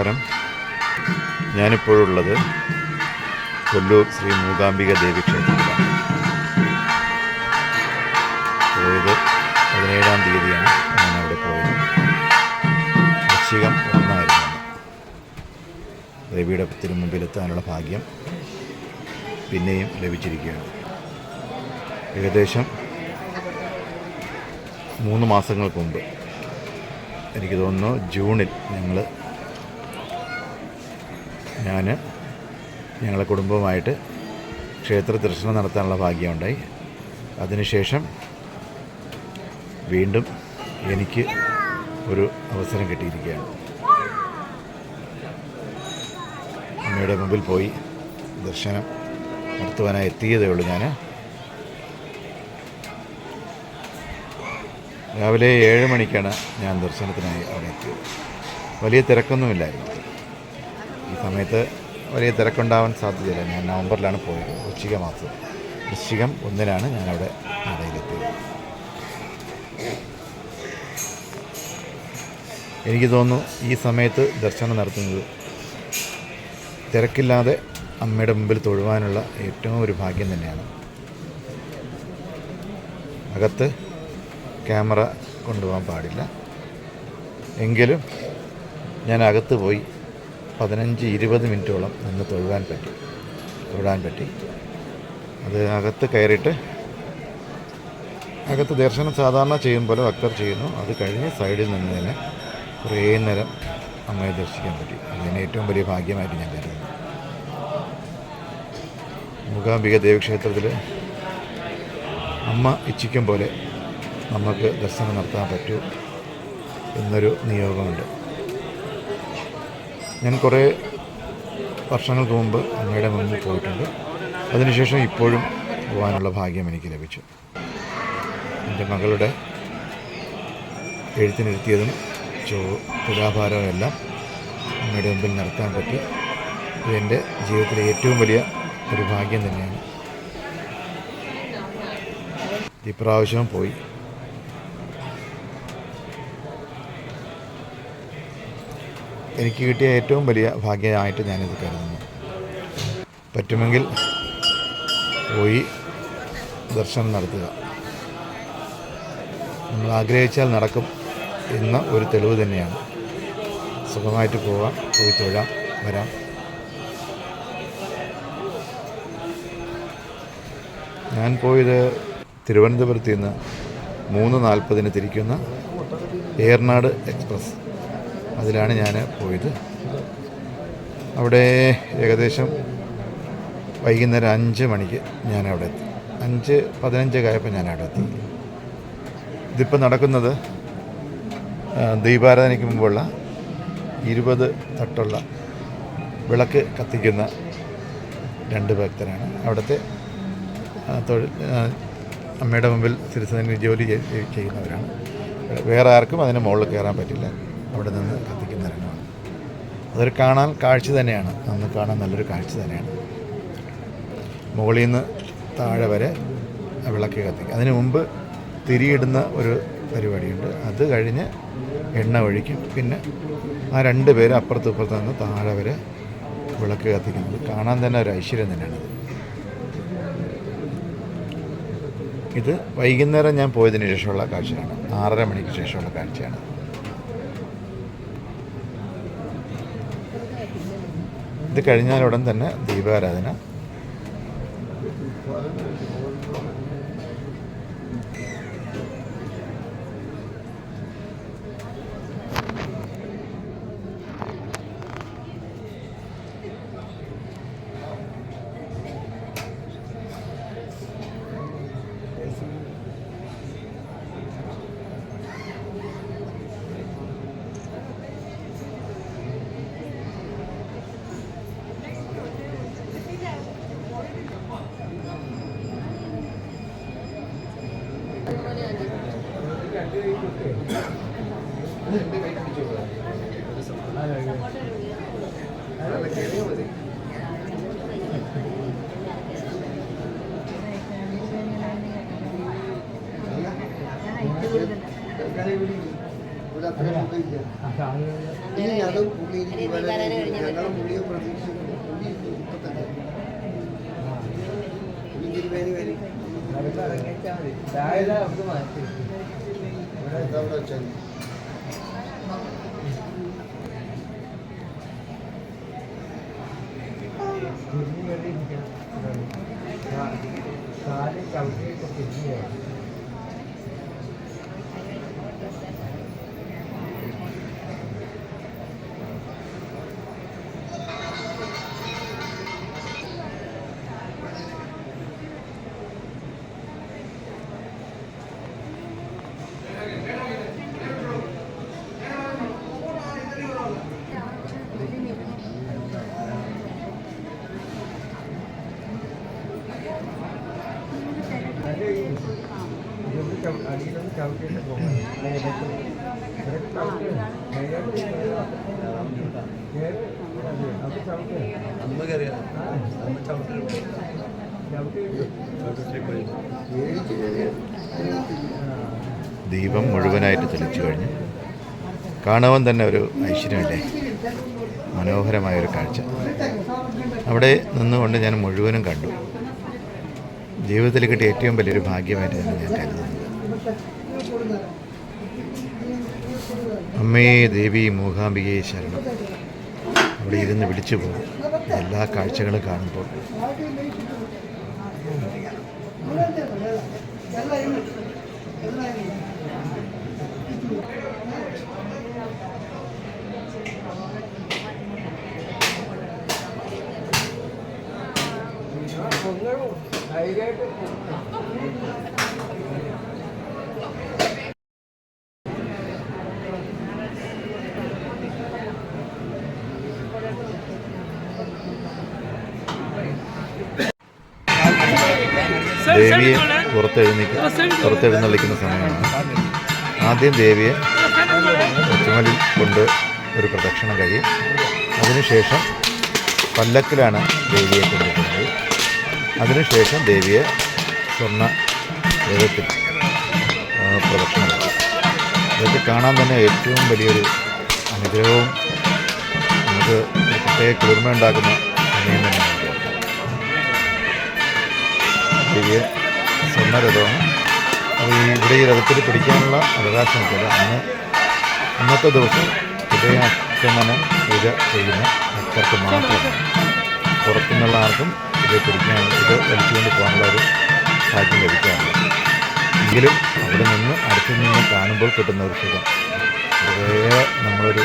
നമസ്കാരം. ഞാനിപ്പോഴുള്ളത് കൊല്ലൂർ ശ്രീ മൂകാംബിക ദേവി ക്ഷേത്രത്തിലാണ്. പതിനേഴാം തീയതിയാണ് ഞാൻ അവിടെ പോയത്. വൃശ്ചികം ഒന്നായിരുന്നു ദേവിയുടെ ദേവിയുടെ തിരുമുമ്പിലെത്താനുള്ള ഭാഗ്യം പിന്നെയും ലഭിച്ചിരിക്കുകയാണ്. ഏകദേശം മൂന്ന് മാസങ്ങൾക്ക് മുമ്പ് എനിക്ക് തോന്നുന്നു ജൂണിൽ ഞങ്ങൾ ഞാൻ ഞങ്ങളെ കുടുംബവുമായിട്ട് ക്ഷേത്ര ദർശനം നടത്താനുള്ള ഭാഗ്യമുണ്ടായി. അതിനുശേഷം വീണ്ടും എനിക്ക് ഒരു അവസരം കിട്ടിയിരിക്കുകയാണ്. അമ്മയുടെ മുമ്പിൽ പോയി ദർശനം നടത്തുവാനായി എത്തിയതേ ഉള്ളൂ ഞാൻ രാവിലെ ഏഴ് മണിക്കാണ് ഞാൻ ദർശനത്തിനായി അവിടെ എത്തിയത്. വലിയ തിരക്കൊന്നുമില്ലായിരുന്നു. സമയത്ത് വലിയ തിരക്കുണ്ടാവാൻ സാധ്യതയില്ല. ഞാൻ നവംബറിലാണ് പോയത്. വൃശ്ചിക മാസം വൃശ്ചികം ഒന്നിനാണ് ഞാൻ അവിടെ നടയിലെത്തിയത്. എനിക്ക് തോന്നുന്നു ഈ സമയത്ത് ദർശനം നടത്തുന്നത് തിരക്കില്ലാതെ അമ്മയുടെ മുമ്പിൽ തൊഴുവാനുള്ള ഏറ്റവും ഒരു ഭാഗ്യം തന്നെയാണ്. അകത്ത് ക്യാമറ കൊണ്ടുപോകാൻ പാടില്ല. എങ്കിലും ഞാൻ അകത്ത് പോയി പതിനഞ്ച് ഇരുപത് മിനിറ്റോളം നിന്ന് തൊഴുവാൻ പറ്റി. തൊഴാൻ പറ്റി. അത് അകത്ത് കയറിയിട്ട് അകത്ത് ദർശനം സാധാരണ ചെയ്യും പോലെ ഭക്തർ ചെയ്യുന്നു. അത് കഴിഞ്ഞ് സൈഡിൽ നിന്ന് തന്നെ കുറേ നേരം അമ്മയെ ദർശിക്കാൻ പറ്റി. അതിന് ഏറ്റവും വലിയ ഭാഗ്യമായിട്ട് ഞാൻ കരുതുന്നു. മൂകാംബിക ദേവീക്ഷേത്രത്തിൽ അമ്മ ഇച്ഛിക്കും പോലെ നമുക്ക് ദർശനം നടത്താൻ പറ്റൂ എന്നൊരു നിയോഗമുണ്ട്. ഞാൻ കുറേ വർഷങ്ങൾക്ക് മുമ്പ് അമ്മയുടെ മുന്നിൽ പോയിട്ടുണ്ട്. അതിനുശേഷം ഇപ്പോഴും പോകാനുള്ള ഭാഗ്യം എനിക്ക് ലഭിച്ചു. എന്റെ മകളുടെ എഴുത്തിനിരുത്തിയതും ചോ തുലാഭാരവും എല്ലാം അമ്മയുടെ മുമ്പിൽ നടത്താൻ പറ്റി. ഇത് എന്റെ ജീവിതത്തിലെ ഏറ്റവും വലിയ ഒരു ഭാഗ്യം തന്നെയാണ്. ഇപ്രാവശ്യം പോയി. എനിക്ക് കിട്ടിയ ഏറ്റവും വലിയ ഭാഗ്യമായിട്ട് ഞാനിത് കരുതുന്നു. പറ്റുമെങ്കിൽ പോയി ദർശനം നടത്തുക. നമ്മൾ ആഗ്രഹിച്ചാൽ നടക്കും എന്ന ഒരു തെളിവ് തന്നെയാണ്. സുഖമായിട്ട് പോവാം പോയി തൊഴാം വരാം. ഞാൻ പോയത് തിരുവനന്തപുരത്ത് നിന്ന് മൂന്ന് നാൽപ്പതിന് തിരിക്കുന്ന ഏർനാട് എക്സ്പ്രസ്. അതിലാണ് ഞാൻ പോയത്. അവിടെ ഏകദേശം വൈകുന്നേരം അഞ്ച് മണിക്ക് ഞാൻ അവിടെ എത്തി. അഞ്ച് പതിനഞ്ച് ആയപ്പോൾ ഞാൻ അവിടെ എത്തി. ഇതിപ്പോൾ നടക്കുന്നത് ദീപാരാധനയ്ക്ക് മുമ്പുള്ള ഇരുപത് തട്ടുള്ള വിളക്ക് കത്തിക്കുന്ന രണ്ട് ഭക്തരാണ്. അവിടുത്തെ തൊഴിൽ അമ്മയുടെ മുമ്പിൽ തിരുസന്നിധി ജോലി ചെയ്- ചെയ്യുന്നവരാണ്. വേറെ ആർക്കും അതിന് മുകളിൽ കയറാൻ പറ്റില്ല. അവിടെ നിന്ന് കത്തിക്കുന്ന രംഗമാണ്. അതൊരു കാണാൻ കാഴ്ച തന്നെയാണ്. അന്ന് കാണാൻ നല്ലൊരു കാഴ്ച തന്നെയാണ്. മുകളിൽ നിന്ന് താഴെ വരെ വിളക്ക് കത്തിക്കും. അതിനു മുമ്പ് തിരിയിടുന്ന ഒരു പരിപാടിയുണ്ട്. അത് കഴിഞ്ഞ് എണ്ണ ഒഴിക്കും. പിന്നെ ആ രണ്ട് പേര് അപ്പുറത്ത് ഇപ്പുറത്ത് നിന്ന് താഴെ വരെ വിളക്ക് കത്തിക്കുന്നത് കാണാൻ തന്നെ ഒരു ഐശ്വര്യം തന്നെയാണ്. ഇത് വൈകുന്നേരം ഞാൻ പോയതിന് ശേഷമുള്ള കാഴ്ചയാണ്. ആറര മണിക്ക് ശേഷമുള്ള കാഴ്ചയാണ്. ഇത് കഴിഞ്ഞാലുടൻ തന്നെ ദീപാരാധന. ഇനി ഞങ്ങൾ പുള്ളി ഞങ്ങൾ പുള്ളിയെ പ്രതീക്ഷിക്കുന്നു പുള്ളി ഇപ്പൊ തന്നെ പുള്ളി തിരുവേനി വരും എന്താ വെച്ചാൽ കാൽ ചവിട്ടിയൊക്കെ തിരിഞ്ഞു ദീപം മുഴുവനായിട്ട് തെളിച്ചു കഴിഞ്ഞു. കാണുവാൻ തന്നെ ഒരു ഐശ്വര്യമല്ലേ? മനോഹരമായ ഒരു കാഴ്ച. അവിടെ നിന്നുകൊണ്ട് ഞാൻ മുഴുവനും കണ്ടു. ജീവിതത്തിൽ കിട്ടിയ ഏറ്റവും വലിയൊരു ഭാഗ്യമായിട്ട് തന്നെ ഞാൻ കരുതുന്നത് അമ്മേ ദേവി മൂകാംബികയെ ശരണം. അവിടെ ഇരുന്ന് വിളിച്ചു പോകും. എല്ലാ കാഴ്ചകളും കാണുമ്പോൾ. ദേവിയെ പുറത്തെഴുന്നേക്ക് പുറത്തെഴുന്നള്ളിക്കുന്ന സമയമാണ്. ആദ്യം ദേവിയെ ചുമലിൽ കൊണ്ട് ഒരു പ്രദക്ഷിണം കഴിയും. അതിനുശേഷം പല്ലക്കിലാണ് ദേവിയെ കൊണ്ടിരിക്കുന്നത് അതിനുശേഷം ദേവിയെ സ്വർണ രഥത്തിൽ ആ, പ്രദക്ഷിണം കഴിയും ഇതൊക്കെ കാണാൻ തന്നെ ഏറ്റവും വലിയൊരു അനുഗ്രഹവും നമുക്ക് പ്രത്യേക കുളിർമ ഉണ്ടാക്കുന്ന സമയം തന്നെയാണ്. ദിവ്യ സ്വർണരഥമാണ് അത് ഈ ഇവിടെ ഈ രഥത്തിൽ പിടിക്കാനുള്ള അവകാശം വെച്ചാൽ അന്ന് അന്നത്തെ ദിവസം ഹൃദയാഷ്ടമന പൂജ ചെയ്യുന്ന ഭക്തർക്ക് മാത്രം പുറത്തുനിന്നുള്ള ആർക്കും ഇത് പിടിക്കാൻ ഇത് വലിച്ചുകൊണ്ട് പോകാനുള്ള ഒരു ഭാഗ്യം ലഭിക്കാറില്ല എങ്കിലും അവിടെ നിന്ന് അടുത്തു നിന്ന് കാണുമ്പോൾ കിട്ടുന്ന ഒരു സുഖം. കുറേ നമ്മളൊരു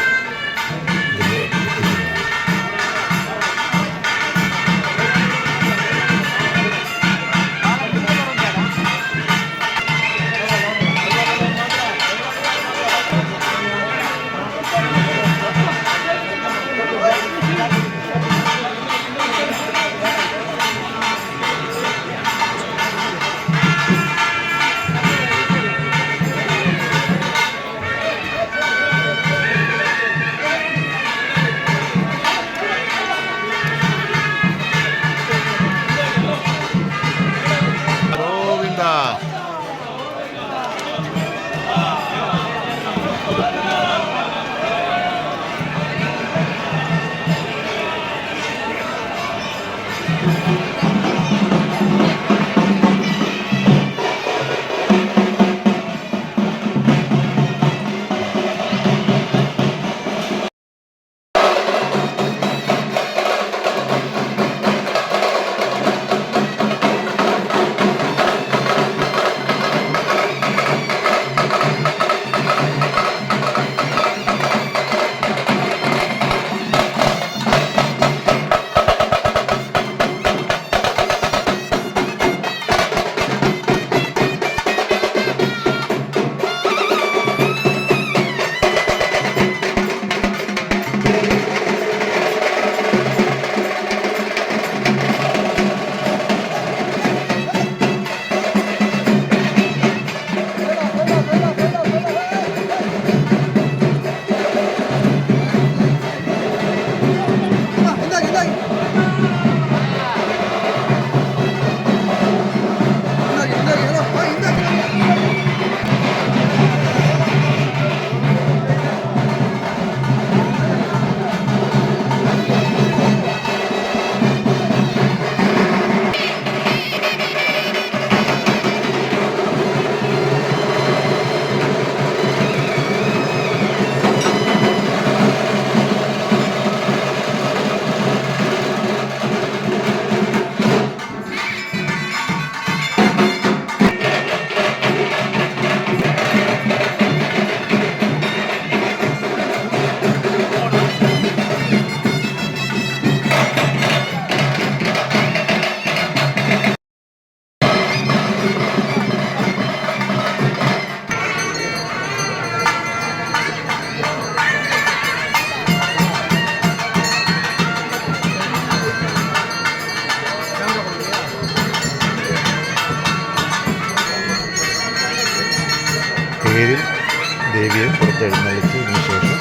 ദേവിയെ പുറത്തെഴുന്നള്ളിച്ചതിന് ശേഷം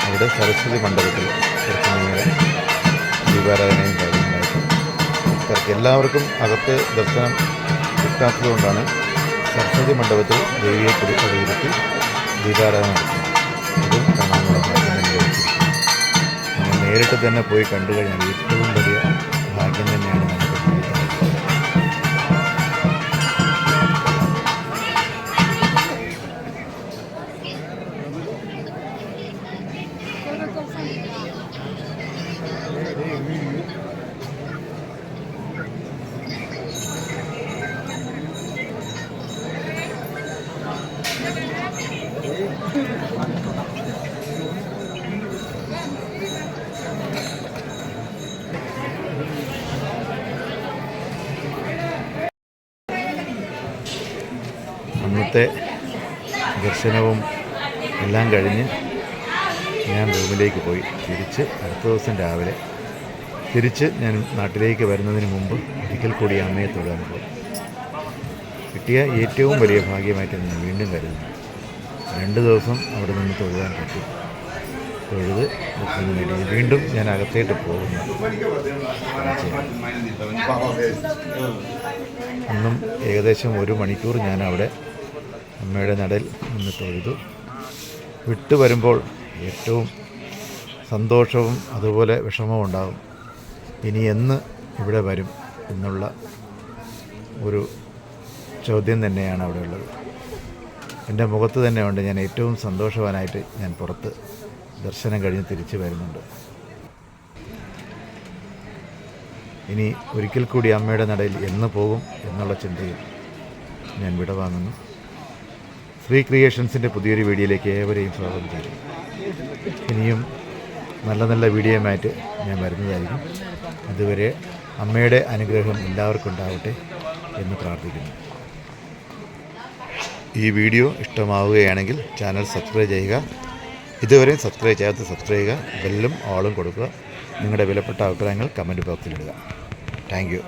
അവിടെ സരസ്വതി മണ്ഡപത്തിൽ കുറച്ച് നേരം ദീപാരാധനയും കാര്യങ്ങളായിട്ട് എല്ലാവർക്കും അകത്ത് ദർശനം കിട്ടാത്തതുകൊണ്ടാണ് സരസ്വതി മണ്ഡപത്തിൽ ദേവിയെ കുടിയിരുത്തി ദീപാരാധന അതും കാണാനുള്ള നേരിട്ട് തന്നെ പോയി കണ്ടു കഴിഞ്ഞാൽ ഏറ്റവും വലിയ അന്നത്തെ ദർശനവും എല്ലാം കഴിഞ്ഞ് ഞാൻ റൂമിലേക്ക് പോയി. തിരിച്ച് അടുത്ത ദിവസം രാവിലെ തിരിച്ച് ഞാൻ നാട്ടിലേക്ക് വരുന്നതിന് മുമ്പ് ഒരിക്കൽ കൂടി അമ്മയെ തൊഴാൻ പോയി. കിട്ടിയ ഏറ്റവും വലിയ ഭാഗ്യമായിട്ട് ഞാൻ വീണ്ടും കരുതുന്നു രണ്ട് ദിവസം അവിടെ നിന്ന് തൊഴുതാൻ പറ്റി. തൊഴുത് ബുക്കിംഗ് നേടി വീണ്ടും ഞാൻ അകത്തേട്ട് പോകുന്നു. അന്നും ഏകദേശം ഒരു മണിക്കൂർ ഞാൻ അവിടെ അമ്മയുടെ നടൽ നിന്ന് തൊഴുതു. വിട്ടു വരുമ്പോൾ ഏറ്റവും സന്തോഷവും അതുപോലെ വിഷമവും ഉണ്ടാകും. ഇനി എന്ന് ഇവിടെ വരും എന്നുള്ള ഒരു ചോദ്യം തന്നെയാണ് അവിടെ ഉള്ളത്. എന്റെ മുഖത്ത് തന്നെ ഉണ്ട് ഞാൻ ഏറ്റവും സന്തോഷവാനായിട്ട് ഞാൻ പുറത്ത് ദർശനം കഴിഞ്ഞ് തിരിച്ചു വരുന്നുണ്ട്. ഇനി ഒരിക്കൽ കൂടി അമ്മയുടെ നടയിൽ എന്ന് പോകും എന്നുള്ള ചിന്തയിൽ ഞാൻ വിടവാങ്ങുന്നു ശ്രീ ക്രിയേഷൻസിന്റെ പുതിയൊരു വീഡിയോയിലേക്ക് ഏവരെയും സ്വാഗതം ചെയ്യും ഇനിയും നല്ല നല്ല വീഡിയോയുമായിട്ട് ഞാൻ വരുന്നതായിരിക്കും. അതുവരെ അമ്മയുടെ അനുഗ്രഹം എല്ലാവർക്കും ഉണ്ടാവട്ടെ എന്ന് പ്രാർത്ഥിക്കുന്നു. ഈ വീഡിയോ ഇഷ്ടമാവുകയാണെങ്കിൽ ചാനൽ സബ്സ്ക്രൈബ് ചെയ്യുക. ഇതുവരെ സബ്സ്ക്രൈബ് ചെയ്യാത്ത സബ്സ്ക്രൈബ് ചെയ്യുക. ബെല്ലും ഓളും കൊടുക്കുക. നിങ്ങളുടെ വിലപ്പെട്ട അഭിപ്രായങ്ങൾ കമന്റ് ബോക്സിലിടുക താങ്ക്